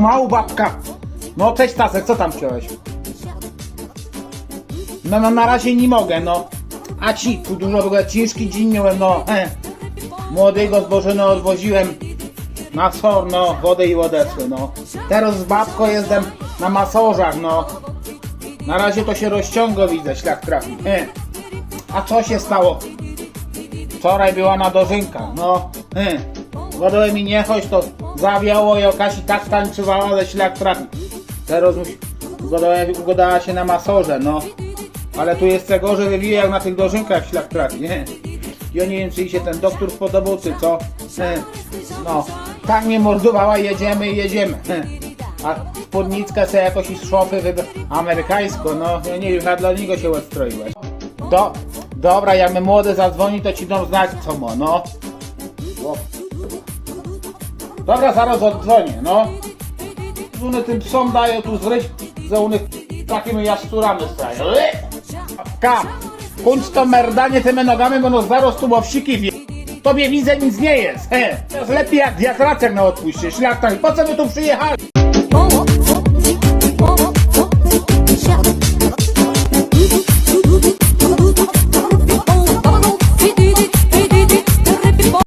Pomału babka. No cześć Tasek, co tam chciałeś? No, no na razie nie mogę, no. A ci, tu dużo było ciężki dzień miałem, no. E. Młodego zbożeno odwoziłem na SOR, no, wodę i łodecły, no. Teraz z babką jestem na masożach, no. Na razie to się rozciąga, widzę, szlak trafi. E. A co się stało? Wczoraj była na dożynkach, no. Wodowe mi nie chodź, to zawiało i Okasi tak tańczywała, ale szlak trafi. Teraz. Ugadała, ugadała się na masorze, no. Ale tu jest tego, że wywija jak na tych dożynkach szlak trafi, nie? Ja nie wiem, czy się ten doktor spodobał, czy co. E, No, tak mnie mordowała, jedziemy, jedziemy. E, A spódnickę sobie jakoś z szopy wybrać. Amerykańsko, no, ja nie wiem, chyba dla niego się odstroiłeś. Do, dobra, jak my młody zadzwoni, to ci dam znać, co ma, no. Dobra, zaraz oddzwonię, no. One tym psom dają tu zryć, za one takimi jaszczurami stają. Ka, kończ to merdanie tymi nogami, bo no zaraz tu łowsiki wie. Tobie widzę nic nie jest, he. Lepiej jak wiatraczek na odpuście, szlak tak. Po co my tu przyjechali?